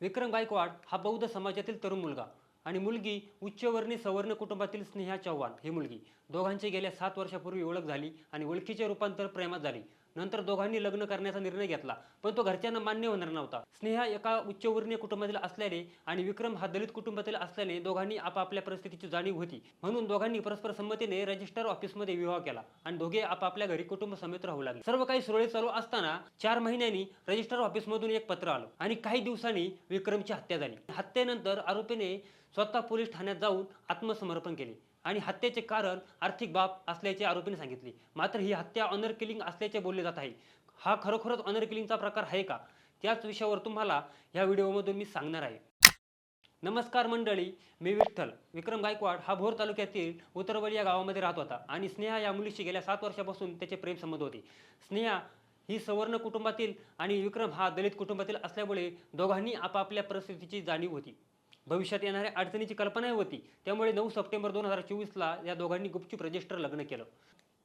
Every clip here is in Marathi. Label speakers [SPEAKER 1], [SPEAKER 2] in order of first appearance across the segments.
[SPEAKER 1] विक्रम गायकवाड हा बौद्ध समाजातील तरुण मुलगा आणि मुलगी उच्चवर्णी सवर्ण कुटुंबातील स्नेहा चव्हाण ही मुलगी दोघांची गेल्या सात वर्षापूर्वी ओळख झाली आणि ओळखीचे रूपांतर प्रेमात झाली. नंतर दोघांनी लग्न करण्याचा निर्णय घेतला पण तो घरच्यांना मान्य होणार नव्हता. स्नेहा एका उच्चवर्णीय कुटुंबातील असल्याने आणि विक्रम हा दलित कुटुंबातील असल्याने दोघांनी आपापल्या परिस्थितीची जाणीव होती. म्हणून दोघांनी परस्पर संमतीने रजिस्टर ऑफिसमध्ये विवाह केला आणि दोघे आपापल्या घरी कुटुंब समेत राहू लागले. सर्व काही सुरळीत चालू असताना चार महिन्यांनी रजिस्टर ऑफिसमधून एक पत्र आलं आणि काही दिवसांनी विक्रमची हत्या झाली. हत्येनंतर आरोपीने स्वतः पोलीस ठाण्यात जाऊन आत्मसमर्पण केले. आणि हत्येचे कारण आर्थिक बाब असल्याचे आरोपीने सांगितले. मात्र ही हत्या ऑनर किलिंग असल्याचे बोलले जात आहे. हा खरोखरच ऑनर किलिंगचा प्रकार आहे का? त्याच विषयावर तुम्हाला या व्हिडिओमधून मी सांगणार आहे. नमस्कार मंडळी मी विठ्ठल. विक्रम गायकवाड हा भोर तालुक्यातील उतरवली या गावामध्ये राहत होता आणि स्नेहा या मुलीशी गेल्या सात वर्षापासून त्याचे प्रेम संबंध होते. स्नेहा ही सवर्ण कुटुंबातील आणि विक्रम हा दलित कुटुंबातील असल्यामुळे दोघांनी आपापल्या परिस्थितीची जाणीव होती. भविष्यात येणाऱ्या अडचणीची कल्पनाही होती. त्यामुळे नऊ सप्टेंबर दोन हजार चोवीसला या दोघांनी गुपचूप रजिस्टर लग्न केलं.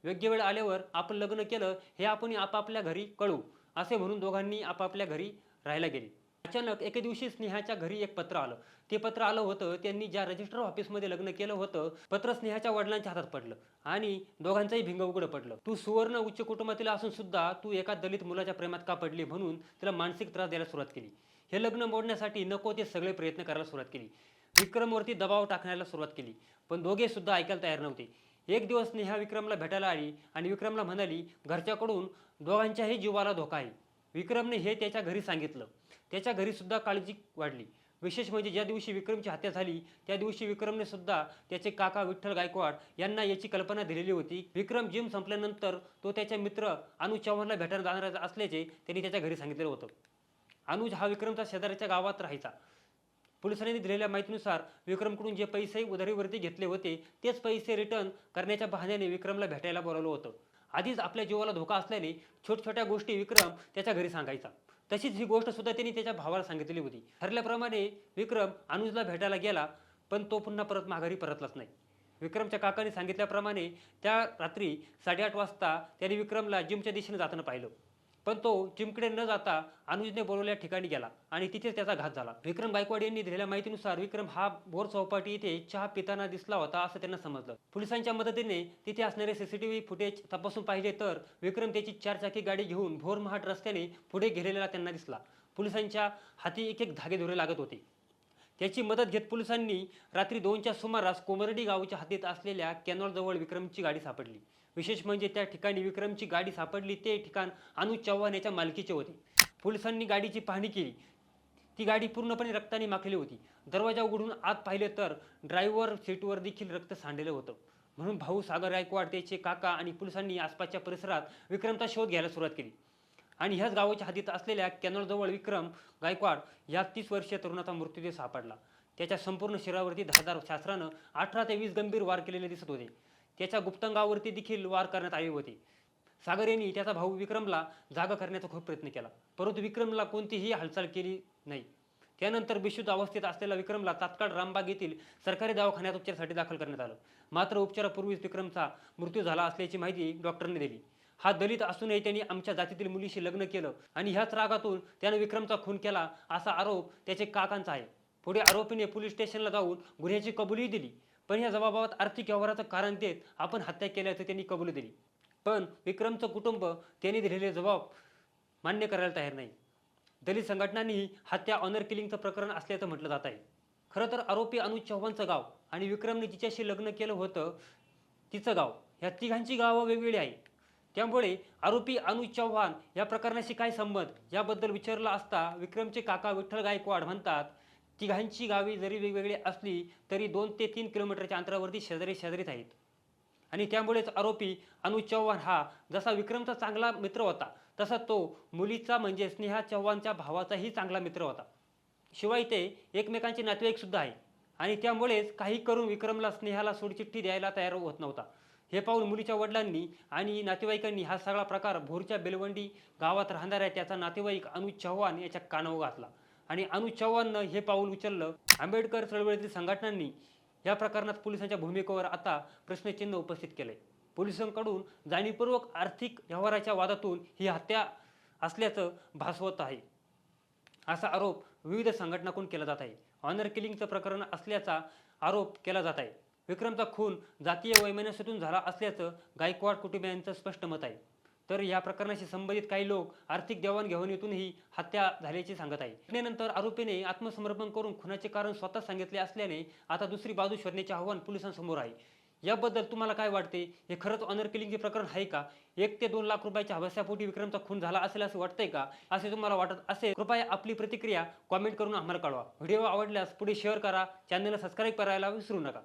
[SPEAKER 1] योग्य वेळ आल्यावर आपण लग्न केलं हे आपण आपापल्या घरी कळू असे म्हणून दोघांनी आपापल्या घरी राहायला गेले. अचानक एके दिवशी स्नेहाच्या घरी एक पत्र आलं. ते पत्र आलं होतं त्यांनी ज्या रजिस्टर ऑफिसमध्ये लग्न केलं होतं पत्र स्नेहाच्या वडिलांच्या हातात पडलं आणि दोघांचंही भिंग उघडं पडलं. तू सुवर्ण उच्च कुटुंबातील असून सुद्धा तू एका दलित मुलाच्या प्रेमात का पडली म्हणून तिला मानसिक त्रास द्यायला सुरुवात केली. हे लग्न मोडण्यासाठी नको ते सगळे प्रयत्न करायला सुरुवात केली. विक्रमवरती दबाव टाकण्याला सुरुवात केली. पण दोघे सुद्धा ऐकायला तयार नव्हते. एक दिवस नेहा विक्रमला भेटायला आली आणि विक्रमला म्हणाली घरच्याकडून दोघांच्याही जीवाला धोका आहे. विक्रमने हे त्याच्या घरी सांगितलं. त्याच्या घरी सुद्धा काळजी वाढली. विशेष म्हणजे ज्या दिवशी विक्रमची हत्या झाली त्या दिवशी विक्रमने सुद्धा त्याचे काका विठ्ठल गायकवाड यांना याची कल्पना दिलेली होती. विक्रम जिम संपल्यानंतर तो त्याच्या मित्र अनु चव्हाणला भेटायला जाणार असल्याचे त्यांनी त्याच्या घरी सांगितलेलं होतं. अनुज हा विक्रमचा शेजाऱ्याच्या गावात राहायचा. पोलिसांनी दिलेल्या माहितीनुसार विक्रमकडून जे पैसे उधारीवरती घेतले होते तेच पैसे रिटर्न करण्याच्या बहाण्याने विक्रमला भेटायला बोलावलं होतं. आधीच आपल्या जीवाला धोका असल्याने छोट्या गोष्टी विक्रम त्याच्या घरी सांगायचा. तशीच ही गोष्ट सुद्धा त्यांनी त्याच्या भावाला सांगितलेली होती. ठरल्याप्रमाणे विक्रम अनुजला भेटायला गेला पण तो पुन्हा परत माघारी परतलाच नाही. विक्रमच्या काकाने सांगितल्याप्रमाणे त्या रात्री साडेआठ वाजता त्याने विक्रमला जिमच्या दिशेने जाताना पाहिलं. पण तो चिमकडे न जाता अनुजने बोलवल्या ठिकाणी गेला आणि तिथेच त्याचा घात झाला. विक्रम गायकवाड यांनी दिलेल्या माहितीनुसार विक्रम हा बोर चौपाटी इथे चहा पिताना दिसला होता असं त्यांना समजलं. पोलिसांच्या मदतीने तिथे असणारे सीसीटीव्ही फुटेज तपासून पाहिले तर विक्रम त्याची चारचाकी गाडी घेऊन भोर महाट रस्त्याने पुढे गेलेला त्यांना दिसला. पोलिसांच्या हाती एक एक धागे धुरे लागत होते. त्याची मदत घेत पोलिसांनी रात्री दोनच्या सुमारास कोमरडी गावच्या हातीत असलेल्या कॅनॉलजवळ विक्रमची गाडी सापडली. विशेष म्हणजे त्या ठिकाणी विक्रमची गाडी सापडली ते ठिकाण अनुज चव्हाण याच्या मालकीचे होते. पोलिसांनी गाडीची पाहणी केली. ती गाडी पूर्णपणे रक्ताने माखली होती. दरवाजा उघडून आत पाहिले तर ड्रायव्हर सीटवर देखील रक्त सांडलेलं होतं. म्हणून भाऊ सागर गायकवाड त्याचे काका आणि पोलिसांनी आसपासच्या परिसरात विक्रमचा शोध घ्यायला सुरुवात केली. आणि ह्याच गावाच्या हद्दीत असलेल्या कॅनॉलजवळ विक्रम गायकवाड या तीस वर्षीय तरुणाचा मृत्यूदेह सापडला. त्याच्या संपूर्ण शरीरावरती धारदार शास्त्रानं अठरा ते वीस गंभीर वार केलेले दिसत होते. त्याच्या गुप्तांगावरती देखील वार करण्यात आले होते. सागर यांनी त्याचा भाऊ विक्रमला जागा करण्याचा खूप प्रयत्न केला. परंतु विक्रमला कोणतीही हालचाल केली नाही. त्यानंतर बेशुद्ध अवस्थेत असलेल्या विक्रमला तात्काळ रामबाग येथील सरकारी दवाखान्यात उपचारासाठी दाखल करण्यात आलं. मात्र उपचारापूर्वीच विक्रमचा मृत्यू झाला असल्याची माहिती डॉक्टरने दिली. हा दलित असूनही त्यांनी आमच्या जातीतील मुलीशी लग्न केलं आणि ह्याच रागातून त्यानं विक्रमचा खून केला असा आरोप त्याचे काकांचा आहे. पुढे आरोपीने पोलीस स्टेशनला जाऊन गुन्ह्याची कबुलीही दिली. पण या जबाबाबत आर्थिक व्यवहाराचं कारण देत आपण हत्या केल्याचं त्यांनी कबुली दिली. पण विक्रमचं कुटुंब त्यांनी दिलेले जबाब मान्य करायला तयार नाही. दलित संघटनांनी हत्या ऑनर किलिंगचं प्रकरण असल्याचं म्हटलं जात आहे. खरं तर आरोपी अनुज चव्हाणचं गाव आणि विक्रमने जिच्याशी लग्न केलं होतं तिचं गाव. ह्या तिघांची गावं वेगवेगळी आहे. त्यामुळे आरोपी अनुज चव्हाण या प्रकरणाशी काय संबंध याबद्दल विचारलं असता विक्रमचे काका विठ्ठल गायकवाड म्हणतात तिघांची गावी जरी वेगवेगळी असली तरी दोन ते तीन किलोमीटरच्या अंतरावरती शेजारी शेजारीच आहेत. आणि त्यामुळेच आरोपी अनुज चव्हाण हा जसा विक्रमचा चांगला मित्र होता तसा तो मुलीचा म्हणजे स्नेहा चव्हाणच्या भावाचाही चांगला मित्र होता. शिवाय ते एकमेकांचे नातेवाईकसुद्धा आहे आणि त्यामुळेच काही करून विक्रमला स्नेहाला सोडचिठ्ठी द्यायला तयार होत नव्हता. हे पाहून मुलीच्या वडिलांनी आणि नातेवाईकांनी हा सगळा प्रकार भोरच्या बेलवंडी गावात राहणाऱ्या त्याचा नातेवाईक अनुज चव्हाण याच्या कानावर घातला. आणि अनुज चव्हाणनं हे पाऊल उचललं. आंबेडकर चळवळीतील संघटनांनी या प्रकरणात पोलिसांच्या भूमिकेवर आता प्रश्नचिन्ह उपस्थित केले पोलिसांकडून जाणीवपूर्वक आर्थिक व्यवहाराच्या वादातून ही हत्या असल्याचं भासवत आहे. असा आरोप विविध संघटनाकडून केला जात आहे. ऑनर किलिंगचं प्रकरण असल्याचा आरोप केला जात आहे. विक्रमचा खून जातीय वैमनस्यातून झाला असल्याचं गायकवाड कुटुंबियांचं स्पष्ट मत आहे. तर या प्रकरणाशी संबंधित काही लोक आर्थिक देवाणघेवाणीतूनही हत्या झाल्याचे सांगत आहे. घटनेनंतर आरोपीने आत्मसमर्पण करून खुनाचे कारण स्वतः सांगितले असल्याने आता दुसरी बाजू शोधण्याचे आव्हान पोलिसांसमोर आहे. याबद्दल तुम्हाला काय वाटते? हे खरंच ऑनर किलिंगचे प्रकरण आहे का? एक ते दोन लाख रुपयाच्या हवस्यापोटी विक्रमचा खून झाला असेल असं वाटतंय का? असे तुम्हाला वाटत असेल कृपया आपली प्रतिक्रिया कॉमेंट करून आम्हाला कळवा. व्हिडिओ आवडल्यास पुढे शेअर करा. चॅनलला सबस्क्राईब करायला विसरू नका.